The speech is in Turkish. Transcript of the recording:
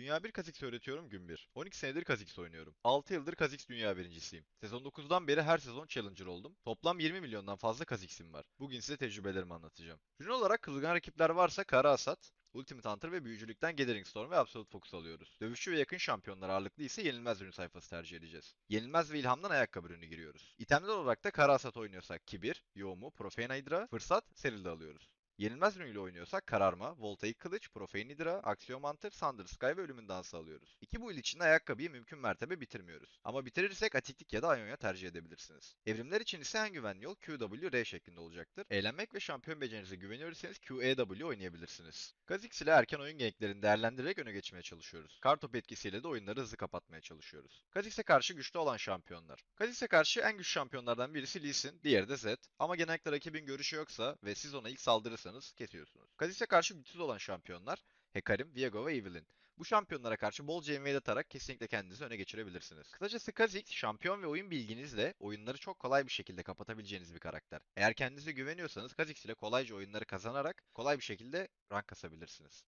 Dünya 1 Kha'Zix öğretiyorum gün 1. 12 senedir Kha'Zix oynuyorum. 6 yıldır Kha'Zix dünya birincisiyim. Sezon 9'dan beri her sezon Challenger oldum. Toplam 20 milyondan fazla Kha'Zix'im var. Bugün size tecrübelerimi anlatacağım. Ürün olarak kılgan rakipler varsa Kara Asat, Ultimate Hunter ve büyücülükten Gathering Storm ve Absolute Focus alıyoruz. Dövüşçü ve yakın şampiyonlar ağırlıklı ise yenilmez ürün sayfası tercih edeceğiz. Yenilmez ve ilhamdan ayakkabı ürünü giriyoruz. İtemler olarak da Kara Asat oynuyorsak Kibir, Yoğumu, Profane Hydra, Fırsat, Seril'de alıyoruz. Yenilmez ürünüyle oynuyorsak Kararma, Voltaik Kılıç, Profane Hydra, Aksiyon Mantar, Thunder Sky ve Ölümün Dansı alıyoruz. İki bu il içinde ayakkabıyı mümkün mertebe bitirmiyoruz. Ama bitirirsek Atiklik ya da Ionia tercih edebilirsiniz. Evrimler için ise en güvenli yol QWR şeklinde olacaktır. Eğlenmek ve şampiyon becerinize güveniyorsanız QEW oynayabilirsiniz. Kha'Zix ile erken oyun ganklerini değerlendirerek öne geçmeye çalışıyoruz. Kartop etkisiyle de oyunları hızlı kapatmaya çalışıyoruz. Kha'Zix'e karşı güçlü olan şampiyonlar. Kha'Zix'e karşı en güçlü şampiyonlardan birisi Lee Sin, diğeri de Zed. Ama genellikle rakibin görüşü yoksa ve siz ona ilk saldırırsanız kesiyorsunuz. Kha'Zix'e karşı güçsüz olan şampiyonlar Hekarim, Viego ve Evelynn. Bu şampiyonlara karşı bolca invade atarak kesinlikle kendinizi öne geçirebilirsiniz. Kısacası Kha'Zix, şampiyon ve oyun bilginizle oyunları çok kolay bir şekilde kapatabileceğiniz bir karakter. Eğer kendinize güveniyorsanız Kha'Zix ile kolayca oyunları kazanarak kolay bir şekilde rank kasabilirsiniz.